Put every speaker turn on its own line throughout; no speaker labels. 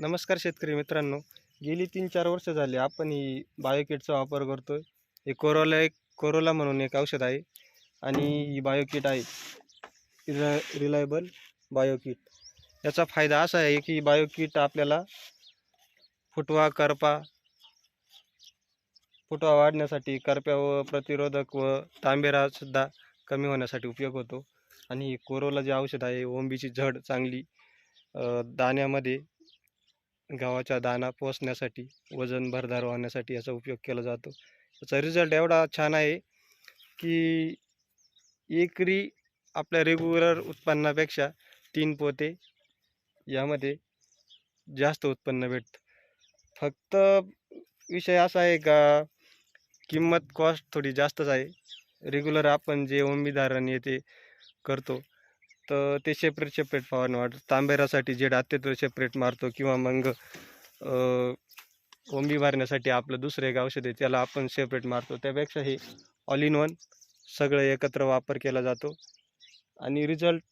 नमस्कार शेतकरी मित्रांनो. गेली तीन चार वर्ष झाली आपण ही बायोकिटचा वापर करतो आहे हे कोरोला एक कोरोला म्हणून एक औषध आहे आणि ही बायोकिट आहे. रिला रिलायबल बायोकिट. याचा फायदा असा आहे की बायोकिट आपल्याला फुटवा करपा फुटवा वाढण्यासाठी करप्या व प्रतिरोधक व तांबेरासुद्धा कमी होण्यासाठी उपयोग होतो. आणि ही कोरोला जे औषध आहे ओंबीची झड चांगली दाण्यामध्ये गव्हाचा दाणा पोचण्यासाठी वजन भरदार होण्यासाठी याचा उपयोग केला जातो. याचा रिझल्ट एवढा छान आहे की एकरी आपल्या रेग्युलर उत्पन्नापेक्षा तीन पोते यामध्ये जास्त उत्पन्न भेटतं. फक्त विषय असा आहे का किंमत कॉस्ट थोडी जास्तच आहे. रेग्युलर आपण जे ओंबीधारण येते करतो तर ते सेपरेट सेपरेट फवारणी वाटतं. तांबेरासाठी जे डाते सेपरेट मारतो किंवा मग ओंबी मारण्यासाठी आपलं दुसरं एक औषध आहे त्याला आपण सेपरेट मारतो. त्यापेक्षा हे ऑल इन वन सगळं एकत्र वापर केला जातो. आणि रिझल्ट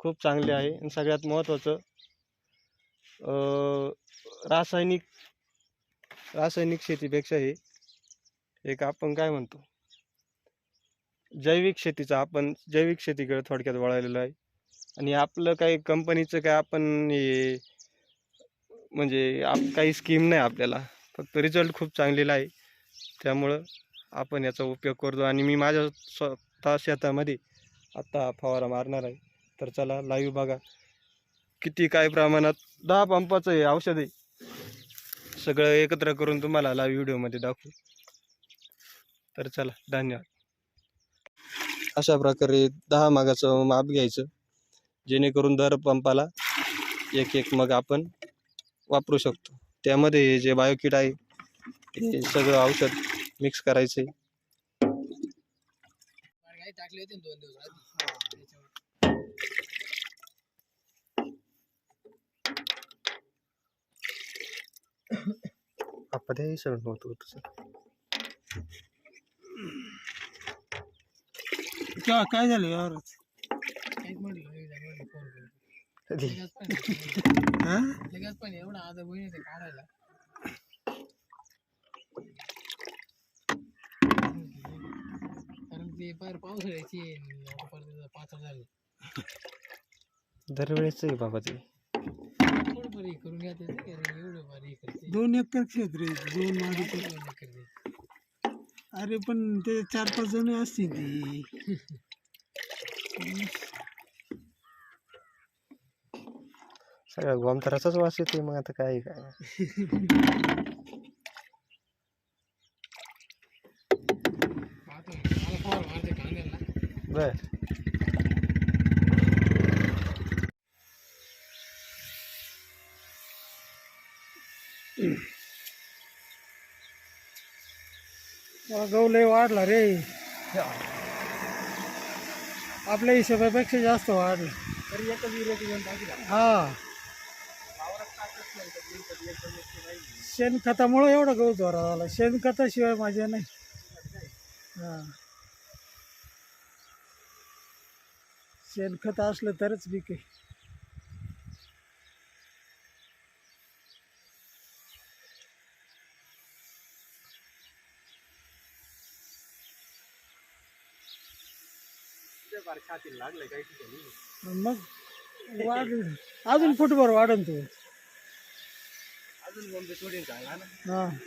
खूप चांगले आहे. आणि सगळ्यात महत्त्वाचं रासायनिक रासायनिक शेतीपेक्षा हे एक आपण काय म्हणतो? जैविक शेतीचा आपण जैविक शेतीकडे थोडक्यात वळालेलं आहे. आणि आपलं काही कंपनीचं काय आपण हे म्हणजे आप काही स्कीम नाही आपल्याला. फक्त रिझल्ट खूप चांगलेला आहे. त्यामुळं आपण याचा उपयोग करतो. आणि मी माझ्या स्वतः शेतामध्ये आत्ता फवारा मारणार आहे. तर चला लाईव्ह बघा. किती काय प्रमाणात दहा पंपाचं हे औषध आहे. सगळं एकत्र करून तुम्हाला लाईव्ह व्हिडिओमध्ये दाखवू. तर चला धन्यवाद. अशा प्रकारे दहा मागाचं माप घ्यायचं. जेणेकरून दर पंपाला एक एक मग आपण वापरू शकतो. त्यामध्ये हे जे बायोकिट आहे हे सगळं औषध मिक्स करायचं.
टाकले होते दोन दिवस
हे सगळं होतो
काय झालं यार
पण
हा
लगेच पण एवढा आता बहिणी ते काढायला कारण ते पार पावसाळ्याची आहे आणि आता परत पाच झाले
दरवेळेच आहे बाबा ते
थोडं बरं हे करून घ्या त्याचं की अरे एवढं भारी हे करते
दोन एकर क्षेत्र आहे दोन मागे
दोन
अरे पण ते चार पाच जण असतील ती
सगळ्या गोमतराचाच वास येते मग आता काय काय बर.
गहू लय वाढला रे. आपल्या हिशोबापेक्षा जास्त वाढला.
तरी एकच
हा. शेणखतामुळं एवढा गहू जोरा झाला शेणखताशिवाय माझ्या नाही. हा. शेणखत असलं तरच पीक मग वाढ अजून फुटभर वाढन तू.
अजून